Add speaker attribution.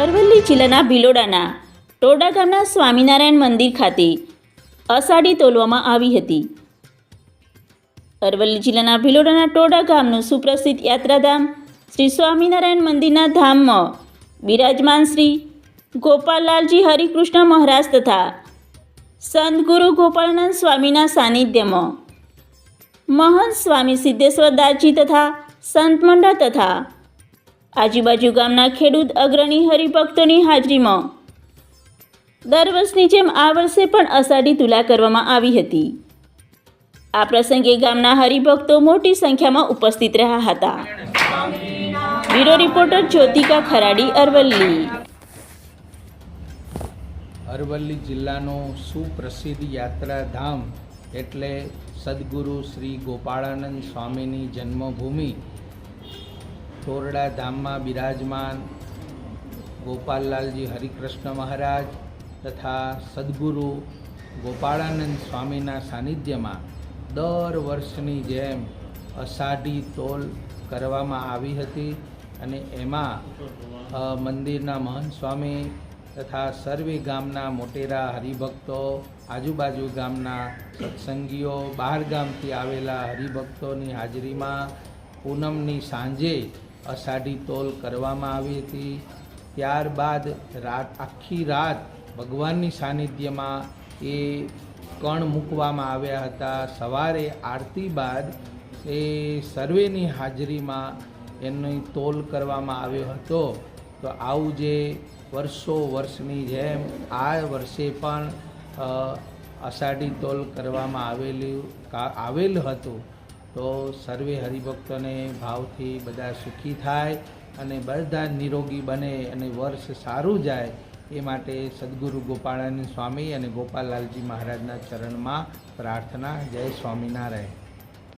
Speaker 1: અરવલ્લી જિલ્લાના ભિલોડાના ટોડા ગામના સ્વામિનારાયણ મંદિર ખાતે અષાઢી તોલવામાં આવી હતી. અરવલ્લી જિલ્લાના ભિલોડાના ટોડા ગામનું સુપ્રસિદ્ધ યાત્રાધામ શ્રી સ્વામિનારાયણ મંદિરના ધામમાં બિરાજમાન શ્રી ગોપાલલાલજી હરિકૃષ્ણ મહારાજ તથા સંત ગુરુ ગોપાલનંદ સ્વામીના સાનિધ્યમાં મહંત સ્વામી સિદ્ધેશ્વર દાસજી તથા સંત મંડળ તથા આજુબાજુ ગામના ખેડૂત અગ્રણી હરિભક્તોની હાજરીમાં. દર વર્ષની જેમ આ વર્ષે પણ અષાઢી તુલા કરવામાં આવી હતી. આ પ્રસંગે ગામના હરિભક્તો મોટી સંખ્યામાં ઉપસ્થિત રહ્યા હતા. Bureau reporter Jyotika Kharadi, Aravalli.
Speaker 2: Aravalli જિલ્લાનું સુપ્રસિદ્ધ યાત્રાધામ એટલે સદગુરુ શ્રી ગોપાળાનંદ સ્વામીની જન્મભૂમિ થોરડા ધામમાં બિરાજમાન ગોપાલલાલજી હરિકૃષ્ણ મહારાજ તથા સદગુરુ ગોપાળાનંદ સ્વામીના સાનિધ્યમાં દર વર્ષની જેમ અષાઢી તોલ કરવામાં આવી હતી અને એમાં મંદિરના મહંત સ્વામી તથા સર્વે ગામના મોટેરા હરિભક્તો, આજુબાજુ ગામના સત્સંગીઓ, બહાર ગામથી આવેલા હરિભક્તોની હાજરીમાં પૂનમની સાંજે અષાઢી તોલ કરવામાં આવી હતી. ત્યારબાદ રાત, આખી રાત ભગવાનની સાનિધ્યમાં એ કણ મૂકવામાં આવ્યા હતા. સવારે આરતી બાદ એ સર્વેની હાજરીમાં એની તોલ કરવામાં આવ્યો હતો. તો આવું જે વર્ષો વર્ષની જેમ આ વર્ષે પણ અષાઢી તોલ કરવામાં આવેલી આવેલ હતું. તો સર્વે હરિભક્તોને ભાવથી બધા સુખી થાય અને બધા નિરોગી બને અને વર્ષ સારું જાય એ માટે સદગુરુ ગોપાળાનંદ સ્વામી અને ગોપાલલાલજી મહારાજના ચરણમાં પ્રાર્થના. જય સ્વામિનારાયણ.